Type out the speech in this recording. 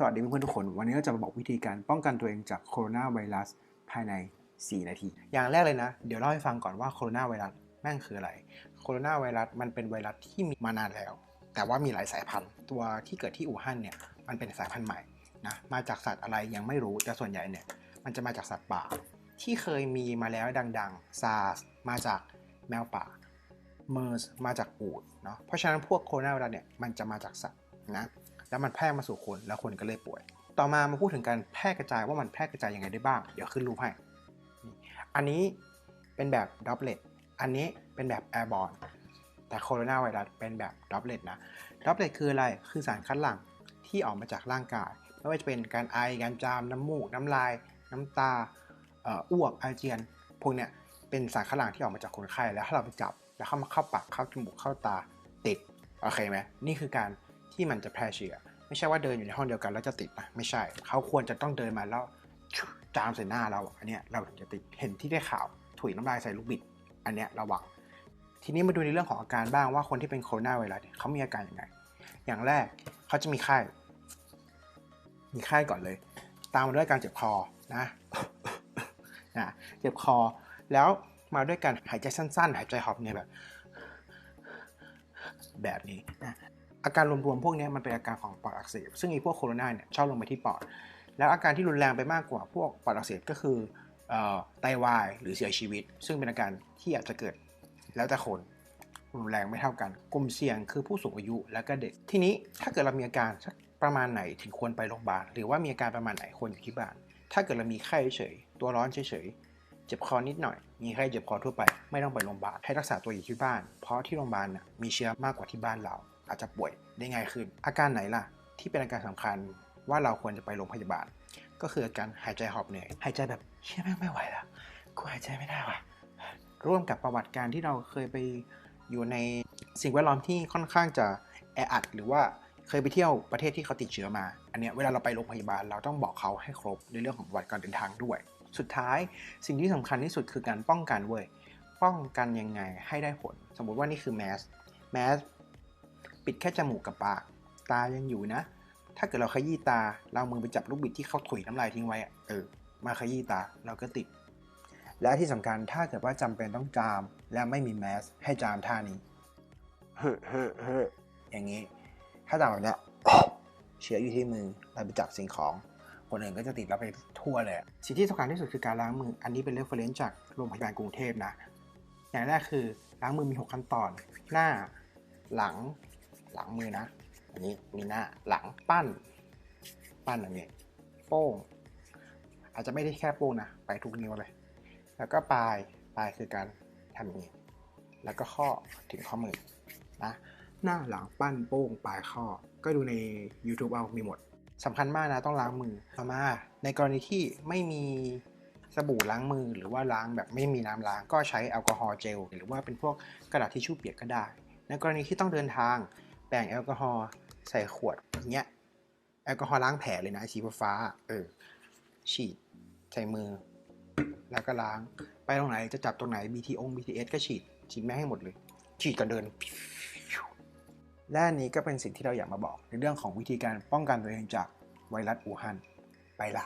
สวัสดีเพื่อนๆทุกคน วันนี้เราจะมาบอกวิธีการป้องกันตัวเองจากโคโรนาไวรัสภายใน 4 นาที อย่างแรกเลยนะ เดี๋ยวเล่าให้ฟังก่อนว่าโคโรนาไวรัสแม่งคืออะไร โคโรนาไวรัสมันเป็นไวรัสที่มีมานานแล้ว แต่ว่ามีหลายสายพันธุ์ ตัวที่เกิดที่อู่ฮั่นเนี่ย มันเป็นสายพันธุ์ใหม่นะ มาจากสัตว์อะไรยังไม่รู้ แต่ส่วนใหญ่เนี่ย มันจะมาจากสัตว์ป่า ที่เคยมีมาแล้วดังๆซาร์สมาจากแมวป่า เมอร์สมาจากอูดเนาะ เพราะฉะนั้นพวกโคโรนาไวรัสเนี่ย มันจะมาจากสัตว์นะ แล้วมันแพร่มาสู่คนแล้วคนก็เลยป่วย ต่อมามาพูดถึงการแพร่กระจายว่ามันแพร่กระจายยังไงได้บ้าง เดี๋ยวขึ้นรูปให้ อันนี้เป็นแบบด o ปเลตอันนี้เป็นแบบแอร์บอ e แต่โคโรนาไวรัสเป็นแบบด o ปเลตนะด o ปเลตคืออะไร คือสารคัดหลั่งที่ออกมาจากร่างกาย ไม่ว่าจะเป็นการไอ การจาม น้ำมูก น้ำลาย น้ำตาอ่ออ้วก อาเจียน พวกเนี้ยเป็นสารคัดหลั่งที่ออกมาจากคนไข้ แล้วถ้าเราไปจับ แล้วเข้ามาเข้าปาก เข้าจมูก เข้าตา ติด โอเคไหมนี่คือการ ที่มันจะแพร่เชื้อไม่ใช่ว่าเดินอยู่ในห้องเดียวกันแล้วจะติดนะไม่ใช่ เขาควรจะต้องเดินมาแล้วจามใส่หน้าเราอันเนี้ยเราถึงจะติดเห็นที่ได้ข่าวถุยน้ำลายใส่ลูกบิด อันเนี้ยระวัง ทีนี้มาดูในเรื่องของอาการบ้างว่าคนที่เป็นโคโรนาไวรัสเนี่ยเขามีอาการยังไง อย่างแรกเขาจะมีไข้ มีไข้ก่อนเลย ตามมาด้วยการเจ็บคอนะนะเจ็บคอแล้วมาด้วยการหายใจสั้นๆ หายใจหอบเนี่ยแบบ แบบนี้นะ อาการรวมๆพวกนี้มันเป็นอาการของปอดอักเสบซึ่งไอีพวกโคโรนาเนี่ยชอบลงไปที่ปอด แล้วอาการที่รุนแรงไปมากกว่าพวกปอดอักเสบก็คือออไตวายหรือเสียชีวิต ซึ่งเป็นอาการที่อาจจะเกิดแล้วแต่คนรุนแรงไม่เท่ากันกลุ่มเสี่ยงคือผู้สูงอายุและก็เด็ก ทีนี้ถ้าเกิดเรามีอาการสักประมาณไหนถึงควรไปโรงพยาบาล หรือว่ามีอาการประมาณไหนควรอยู่ที่บ้าน ถ้าเกิดเรามีไข้เฉย ตัวร้อนเฉยเจ็บคอนิดหน่อย มีไข้เจ็บคอทั่วไป ไม่ต้องไปโรงพยาบาล ให้รักษาตัวอยู่ที่บ้าน เพราะที่โรงพยาบาลนะมีเชื้อมากกว่าที่บ้านเรา อาจจะป่วยได้ง่ายขึ้น อาการไหนล่ะ ที่เป็นอาการสำคัญว่าเราควรจะไปโรงพยาบาล ก็คืออาการหายใจหอบเหนื่อยหายใจแบบเชี่ยแม่งไม่ไหวแล้วกูหายใจไม่ได้ว่ะร่วมกับประวัติการที่เราเคยไปอยู่ในสิ่งแวดล้อมที่ค่อนข้างจะแออัดหรือว่าเคยไปเที่ยวประเทศที่เขาติดเชื้อมา อันเนี้ยเวลาเราไปโรงพยาบาลเราต้องบอกเขาให้ครบในเรื่องของประวัติการเดินทางด้วย สุดท้ายสิ่งที่สำคัญที่สุดคือการป้องกันเว้ย ป้องกันยังไงให้ได้ผล สมมุติว่านี่คือแมส แมส ปิดแค่จมูกกับปาก ตายังอยู่นะ ถ้าเกิดเราขยี้ตา เราเอามือไปจับลูกบิดที่เขาถุยน้ำลายทิ้งไว้เออ มาขยี้ตาเราก็ติด และที่สำคัญถ้าเกิดว่าจำเป็นต้องจาม และไม่มีแมส ให้จามท่านี้เฮ้เฮ้เฮ้อย่างนี้ ถ้าจามแบบนี้เชื้ออยู่ที่มือเราไปจับสิ่งของ คนอื่นก็จะติดเราไปทั่วเลยสิ่งที่สำคัญที่สุดคือการล้างมือ อันนี้เป็นเรฟเฟรนซ์จากโรงพยาบาลกรุงเทพนะ อย่างแรกคือล้างมือมี 6 ขั้นตอน หน้า หลัง หลังมือนะ อันนี้มีหน้าหลังปั้น ปั้นอันนี้โป้ง อาจจะไม่ได้แค่โป้งนะ ไปทุกนิ้วเลย แล้วก็ปลาย ปลายคือการทำอย่างนี้ แล้วก็ข้อถึงข้อมือนะหน้าหลังปั้นโป้งปลายข้อ ก็ดูใน YouTube เอามีหมดสำคัญมากนะต้องล้างมือต่อมา ในกรณีที่ไม่มีสบู่ล้างมือหรือว่าล้างแบบไม่มีน้ำล้างก็ใช้แอลกอฮอล์เจลหรือว่าเป็นพวกกระดาษทิชชู่เปียกก็ได้ ในกรณีที่ต้องเดินทาง แบ่งแอลกอฮอล์ใส่ขวดอย่างเงี้ยแอลกอฮอล์ล้างแผลเลยนะสีฟ้าเออ ฉีดใส่มือ แล้วก็ล้างไปตรงไหนจะจับตรงไหน BTO BTS ก็ฉีดฉีดแม่งให้หมดเลย ฉีดก่อนเดิน และอันนี้ก็เป็นสิ่งที่เราอยากมาบอกในเรื่องของวิธีการป้องกันตัวเองจากไวรัสอู่ฮั่นไปละ